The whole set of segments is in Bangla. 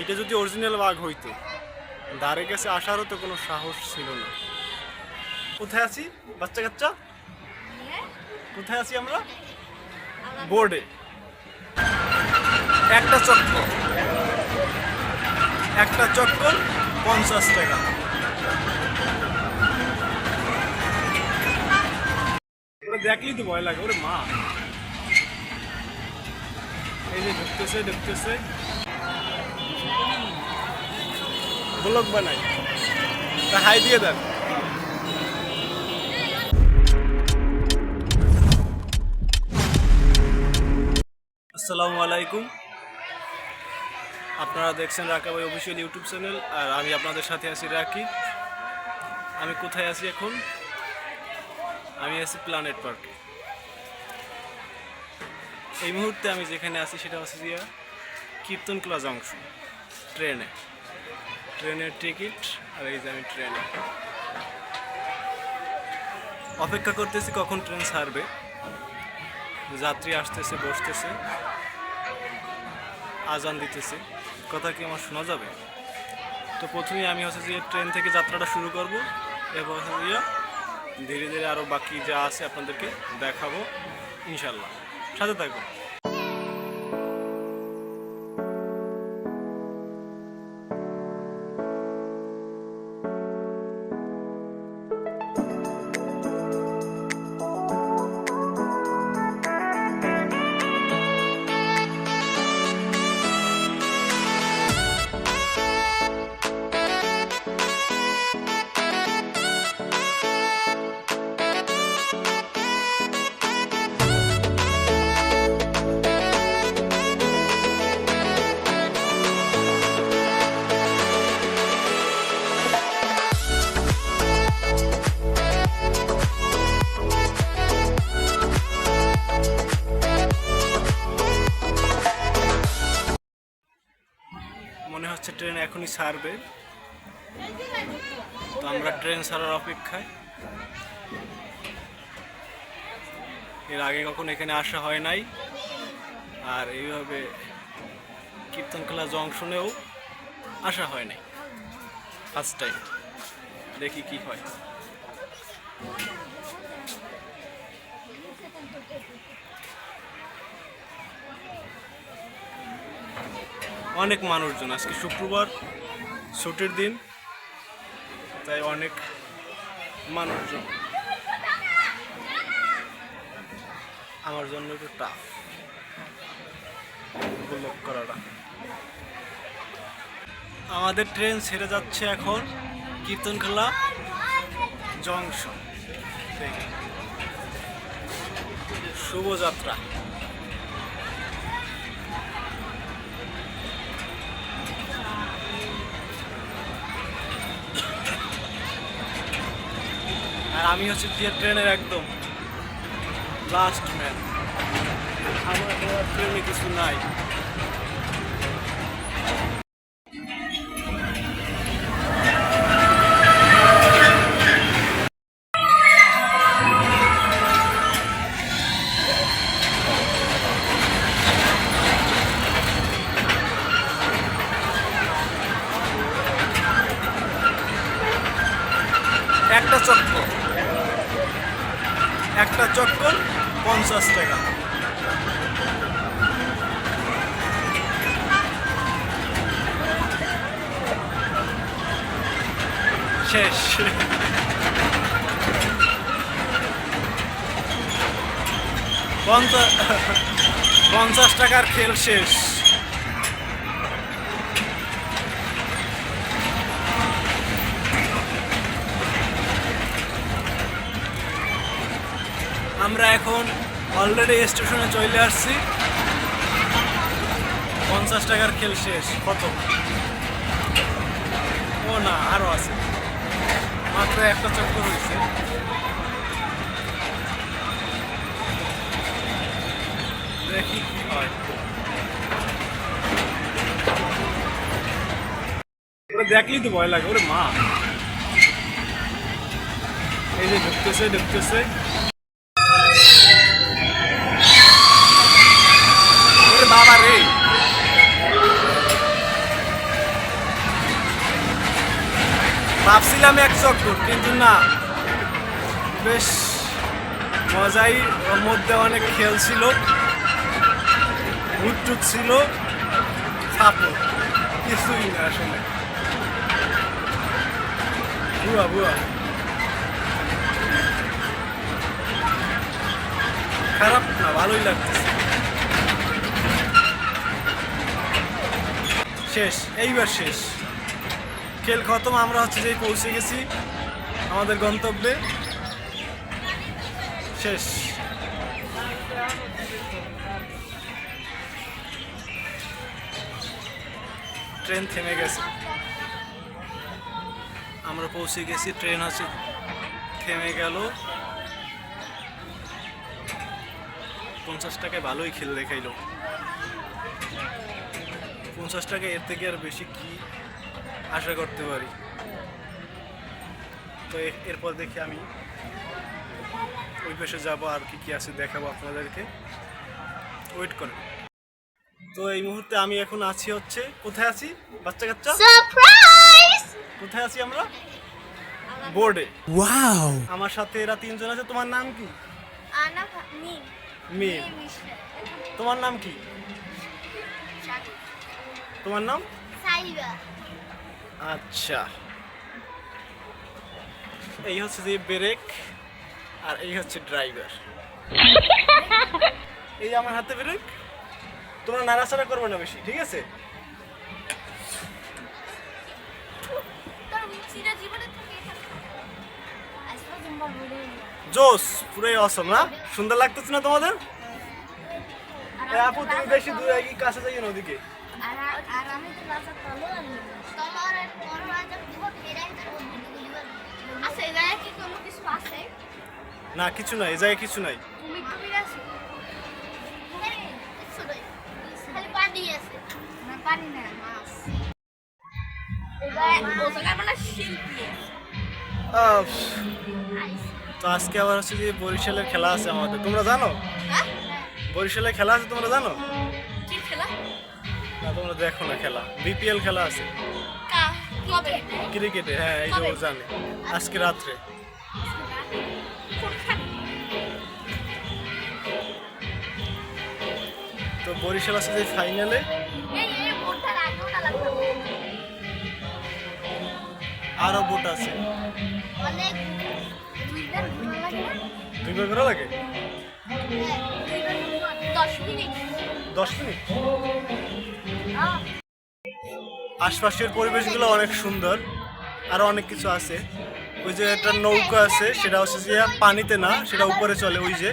এইটা যদি অরিজিনাল বাঘ হইতো দাঁড়ে কাছে আসারও তো কোনো সাহস ছিল না। কোথায় আছি, বাচ্চা কাচ্চা? কোথায় আছি আমরা? বোর্ডে। একটা চক্কর। একটা চক্কর, পঞ্চাশ টাকা। ওরা দেখলেই তো ভয় লাগে, ওরে মা। এই যে ঢুকতেছে ঢুকতেছে। ব্লক বানাই। তা হাই দিয়ে দেন। আসসালামু আলাইকুম। আপনারা দেখছেন রাকাবাই অফিসিয়াল ইউটিউব চ্যানেল, আর আমি আপনাদের সাথে আছি রাকি। আমি কোথায় আছি এখন? আমি আছি প্ল্যানেট পার্কে এই মুহূর্তে আমি যেখানে আছি সেটা হচ্ছে যে কীর্তনকলা জংশন ট্রেনে। ট্রেনের টিকিট আর এই যে আমি ট্রেনে। অপেক্ষা করতেছি কখন ট্রেন ছাড়বে। যাত্রী আসতেছে, বসতেছে। আজান দিতেছে। কথা কি আমার শোনা যাবে? তো প্রথমেই আমি হচ্ছে যে ট্রেন থেকে যাত্রাটা শুরু করব এরপর হচ্ছে যে ধীরে ধীরে আরও বাকি যা আছে আপনাদেরকে দেখাবো ইনশাল্লাহ সাথে থাকবেন। ট্রেন এখনই ছাড়বে। তো আমরা ট্রেন ছাড়ার অপেক্ষায়। এর আগে কখনো এখানে আসা হয় নাই। আর এইভাবে কীর্তনখোলা জংশনেও আসা হয় নাই। ফার্স্ট টাইম দেখি কি হয়। অনেক মানুষজন। আজকে শুক্রবার, ছুটির দিন, তাই অনেক মানুষজন। আমার জন্য একটু টাফ উপলভ করাটা। আমাদের ট্রেন ছেড়ে যাচ্ছে এখন কীর্তনখোলা জংশন শুভযাত্রা আমি হচ্ছে ট্রেনের একদম লাস্ট ম্যান আমার ট্রেনে কিছু নাই। একটা চক্কর একটা চক্কর পঞ্চাশ টাকা। শেষ। পঞ্চাশ টাকার খেল শেষ। আমরা এখন অলরেডি স্টেশনে চলে আসছি। পঞ্চাশ টাকার খেল শেষ, কত? ও না আরও আছে। মাত্র একটা চক্কর হয়েছে। দেখি কি হয়। দেখলেই তো ভয় লাগে, ওরে মা। এই যে ঢুকতেছে ঢুকতেছে। ভেবেছিলাম এক চক্কর কিন্তু না। বেশ মজাই ওর মধ্যে অনেক খেল ছিল। হুটটুট ছিল। সাপোর্ট কিছুই না আসলে। বুয়া বুয়া খারাপ না, ভালোই লাগতেছে। শেষ, এইবার শেষ। খেল খতম, আমরা হচ্ছে যে পৌঁছে গেছি, আমাদের গন্তব্যে। শেষ। ট্রেন থেমে গেছে। আমরা পৌঁছে গেছি, ট্রেন হচ্ছে থেমে গেল। পঞ্চাশ টাকায় ভালোই খেল দেখাইলো। পঞ্চাশ টাকা এর থেকে আর বেশি কি আশা করতে পারি। তো এরপর দেখি আমি ওই পাশে যাব আর কি কি আছে দেখাবো আপনাদেরকে। ওয়েট করেন। তো এই মুহূর্তে আমি এখন আছি হচ্ছে কোথায় আছি বাচ্চা কাচ্চা? সারপ্রাইজ কোথায় আছি আমরা? বোর্ডে ওয়াও আমার সাথে এরা তিনজন আছে তোমার নাম কি? আনা মিম তোমার নাম কি? তোমার নাম? সাইবা। আচ্ছা। এই হচ্ছে যে ব্রেক আর এই হচ্ছে ড্রাইভার। এই আমার হাতে ব্রেক, তোমরা নাড়াচাড়া করবে না বেশি, ঠিক আছে? জোস, পুরাই অসম না? সুন্দর লাগতেছে না তোমাদের? আপু, তুমি বেশি দূরে কাছে যাই ওদিকে। আর আর আমি তো না কিছু নাই এই জায়গায় কিছু নাই। আহ, তো আজকে আবার হচ্ছে যে বরিশালের খেলা আছে আমাদের। তোমরা জানো? হ্যাঁ? বরিশালের খেলা আছে তোমরা জানো? না তোমরা দেখো না খেলা। বিপিএল খেলা আছে। ক্রিকেটে হ্যাঁ এই যে জানে। আজকে রাত্রে। তো বরিশাল আছে যে ফাইনালে আরও বোট আছে। দুইবার লাগে লাগে? হ্যাঁ, দুইবার দশ মিনিট? দশ মিনিট? হ্যাঁ। আশপাশের পরিবেশগুলো অনেক সুন্দর। আরও অনেক কিছু আছে। ওই যে একটা নৌকা আছে সেটা হচ্ছে যে পানিতে না সেটা উপরে চলে ওই যে।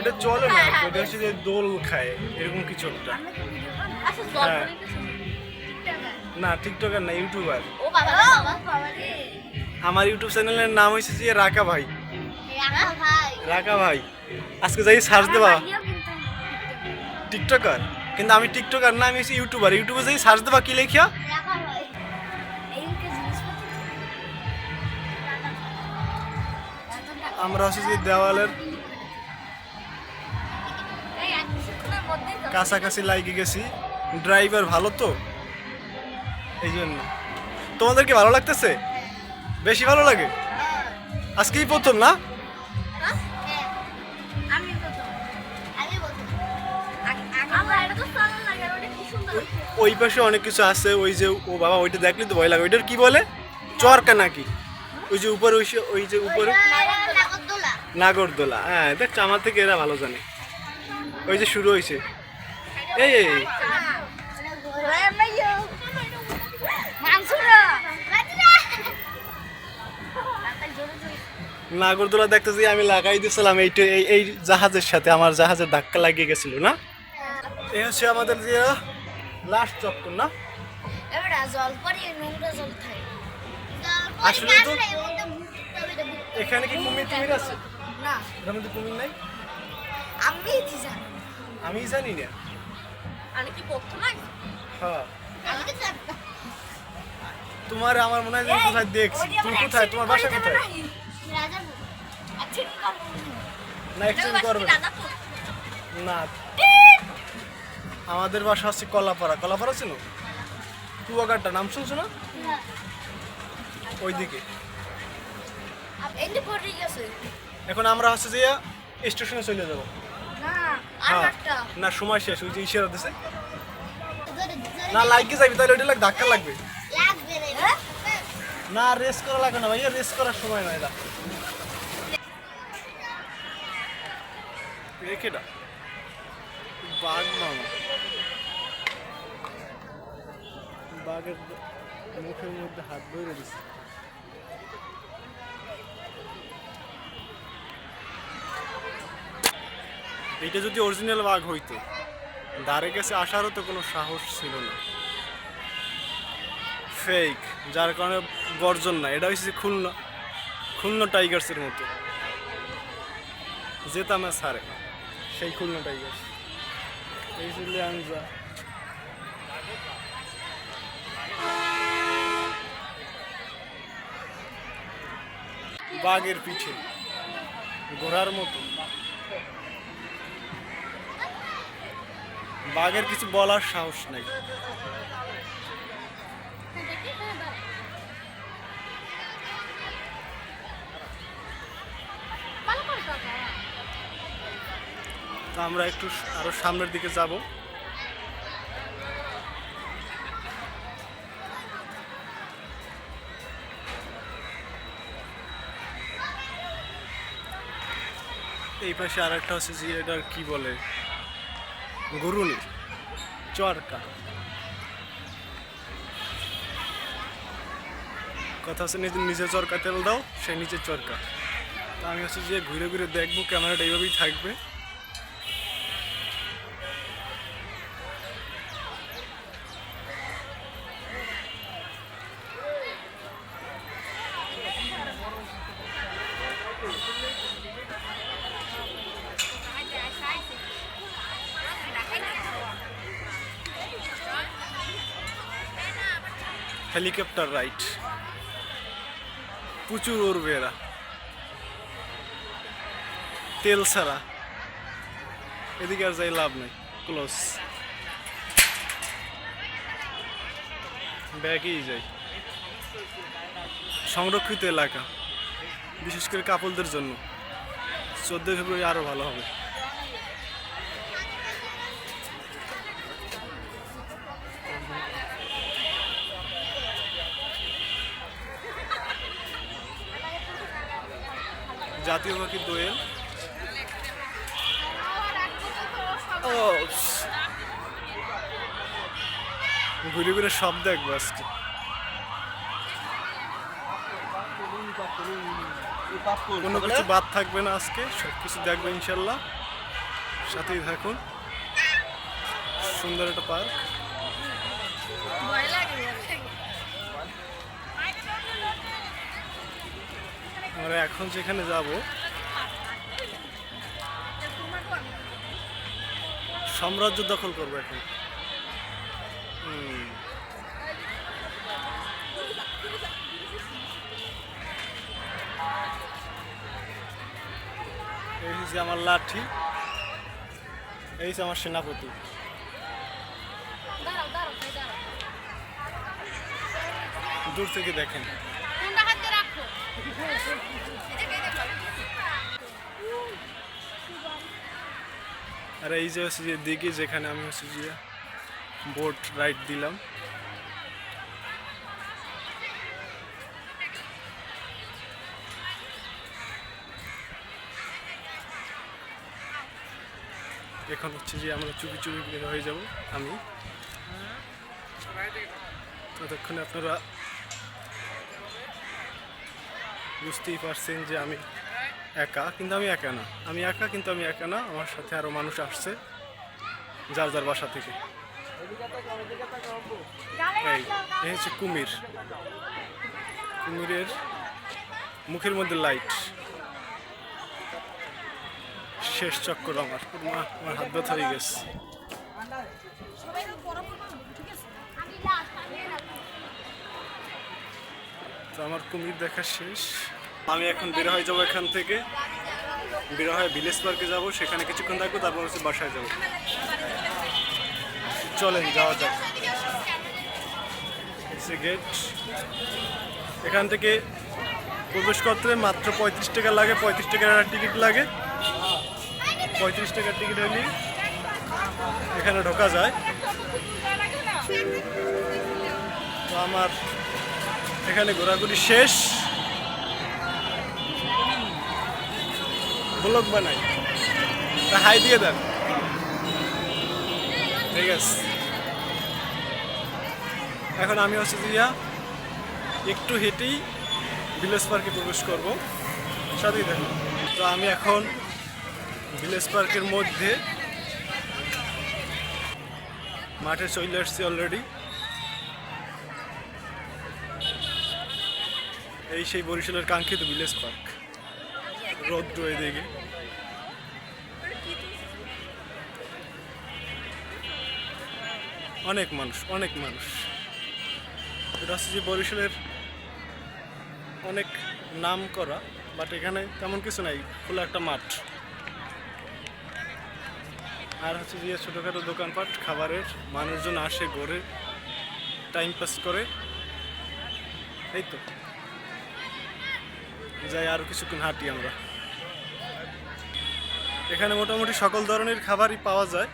ওটা চলে না ওটা হচ্ছে যে দোল খায় এরকম কিছু একটা। আচ্ছা হ্যাঁ। না টিকটকার না ইউটিউবার। আমার ইউটিউব চ্যানেলের নাম হয়েছে যে রাকা ভাই। রাকা ভাই। আজকে যাই সার্চ দেবা। টিকটকার? কিন্তু আমি টিকটকার না আমি হচ্ছে ইউটিউবার। ইউটিউবে যাই সার্চ দেবা কি লেখিয়া? আমরা হচ্ছে যে দেওয়ালের কাছাকাছি লাগিয়ে গেছি। ড্রাইভার ভালো তো? এই জন্য। তোমাদের কি ভালো লাগতেছে? বেশি ভালো লাগে? আজকেই প্রথম না? ওই পাশে অনেক কিছু আছে ওই যে ও বাবা ওইটা দেখলে তো ভয় লাগে। ওইটার কি বলে? চরকা নাকি? ওই যে উপরে ওই যে উপরে? নাগরদোলা। নাগরদোলা। হ্যাঁ দেখছ আমার থেকে এরা ভালো জানে। ওই যে শুরু হয়েছে। এই এই। নাগরদোলা দেখতে যে আমি লাগাই দিয়েছিলাম এই এই জাহাজের সাথে আমার জাহাজের ধাক্কা লাগিয়ে গেছিল না? এই হচ্ছে আমাদের যে লাস্ট চক্কর না? আসলে তো- এখানে কি কুমির টুমির আছে? না। এখানে কুমির নাই? আমি আমি জানি না। আমি কি পড়তো না? হ্যাঁ। তোমার আমার মনে হয় কোথায় দেখছি? তুমি কোথায়? তোমার বাসা কোথায়? আচ্ছা না এক্সচেঞ্জ করবে না। আমাদের বাসা হচ্ছে কলাপাড়া। কলাপাড়া ছিল কুয়াকাটা। নাম শুনছো না? ওইদিকে। এখন আমরা হচ্ছে যে স্টেশনে চলে যাব। হ্যাঁ। না সময় শেষ ওই যে ইশারা দিছে। না লাগিয়ে যাবি তাহলে ওইটা লাগ ধাক্কা লাগবে? না রেস করা লাগে না ভাইয়া রেস করার সময় নয় এটা? রেখেটা বাঘ মামা। বাঘের মুখের মধ্যে হাত ধরে দিচ্ছে এইটা যদি অরিজিনাল বাঘ হইতো ধারে কাছে আসারও তো কোনো সাহস ছিল না। ফেক যার কারণে গর্জন না এটা হচ্ছে খুলনা খুলনা টাইগার্সের মতো। যেতাম সারে সেই খুলনা টাইগার্স এই ছিল বাঘের পিঠে, ঘোড়ার মতো। বাঘের কিছু বলার সাহস নেই। আমরা একটু আরও সামনের দিকে যাব। এই পাশে আর একটা হচ্ছে যে এটা কি বলে? গরুনি, চরকা। কথা হচ্ছে নিজে নিজে চরকা তেল দাও, সে নিচে চরকা। তো আমি হচ্ছে যে ঘুরে ঘুরে দেখব, ক্যামেরাটা এইভাবেই থাকবে। Helicopter ride. প্রচুর উড়বে এরা। তেল ছাড়া। এদিকে আর যাই লাভ নেই। ক্লোজ। ব্যাগেই যাই। সংরক্ষিত এলাকা। বিশেষ করে কাপলদের জন্য। চোদ্দোই ফেব্রুয়ারি আরও ভালো হবে। জাতীয় পাখি দোয়েল। ও ঘুরে ঘুরে সব দেখব আজকে। কোনো কিছু বাদ থাকবে না আজকে সব কিছু দেখব ইনশাল্লাহ। সাথেই থাকুন। সুন্দর একটা পার্ক। আমরা এখন যেখানে যাব, সাম্রাজ্য দখল করব এখন। এই হচ্ছে আমার লাঠি, এই হচ্ছে আমার সেনাপতি। দূর থেকে দেখেন। আর এই যে হচ্ছে যে দিকে যেখানে আমি হচ্ছে যে বোট রাইড দিলাম। এখন হচ্ছে যে আমরা চুপি চুপি বের হয়ে যাব আমি। ততক্ষণে আপনারা বুঝতেই পারছেন যে আমি একা, কিন্তু আমি একা না। আমি একা, কিন্তু আমি একা না। আমার সাথে আরও মানুষ আসছে, যার যার বাসা থেকে। এই হচ্ছে কুমির। কুমিরের মুখের মধ্যে লাইট শেষ চক্কর আমার। আমার হাত ব্যথা হয়ে গেছে সবাই বড় বড় ঠিক আছে আমি লাস্ট আমি তো আমার কুমির দেখা শেষ। আমি এখন বের হয়ে যাব এখান থেকে। বের হয়ে ভিলেজ পার্কে যাব, সেখানে কিছুক্ষণ থাকব, তারপর হচ্ছে বাসায় যাব। চলেন, যাওয়া যাক। গেট এখান থেকে প্রবেশ করতে মাত্র পঁয়ত্রিশ টাকা লাগে, পঁয়ত্রিশ টাকার একটা টিকিট লাগে। পঁয়ত্রিশ টাকার টিকিট হলে এখানে ঢোকা যায়। তো আমার এখানে ঘোরাঘুরি শেষ। ব্লক বানাই। হাই দিয়ে দেন। ঠিক আছে। এখন আমি হচ্ছে দিয়া একটু হেঁটেই ভিলেজ পার্কে প্রবেশ করব। সাথেই দেখুন তো আমি এখন ভিলেজ পার্কের মধ্যে মাঠে চলে আসছি অলরেডি এই সেই বরিশালের কাঙ্ক্ষিত ভিলেজ পার্ক রৌদ্র এদিকে। অনেক মানুষ অনেক মানুষ। এটা যে বরিশালের অনেক নাম করা বাট এখানে তেমন কিছু নাই, খোলা একটা মাঠ। আর হচ্ছে যে ছোটোখাটো দোকানপাট, খাবারের মানুষজন আসে, ঘরে টাইম পাস করে। এই তো। যাই আরও কিছুক্ষণ হাঁটি আমরা। এখানে মোটামুটি সকল ধরনের খাবারই পাওয়া যায়।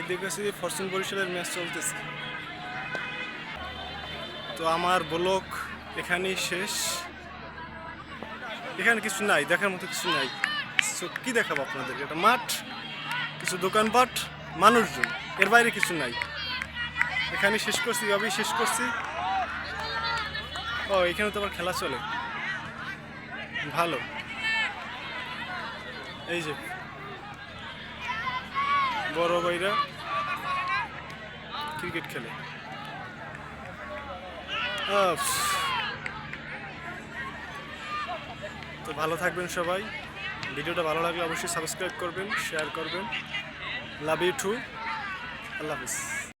এদিকে যে ফরচুন বরিশালের ম্যাচ চলতেছে। তো আমার ব্লক এখানেই শেষ। এখানে কিছু নাই, দেখার মতো কিছু নাই। কি দেখাবো আপনাদেরকে? একটা মাঠ, কিছু দোকানপাট, মানুষজন, এর বাইরে কিছু নাই। এখানে শেষ করছি, এভাবেই শেষ করছি। ও, এখানে তো আবার খেলা চলে। ভালো। এই যে। বড় ভাইরা ক্রিকেট খেলে। তো ভালো থাকবেন সবাই। ভিডিওটা ভালো লাগলে অবশ্যই সাবস্ক্রাইব করবেন, শেয়ার করবেন। লাভ ইউ টু আল্লাহ হাফিজ।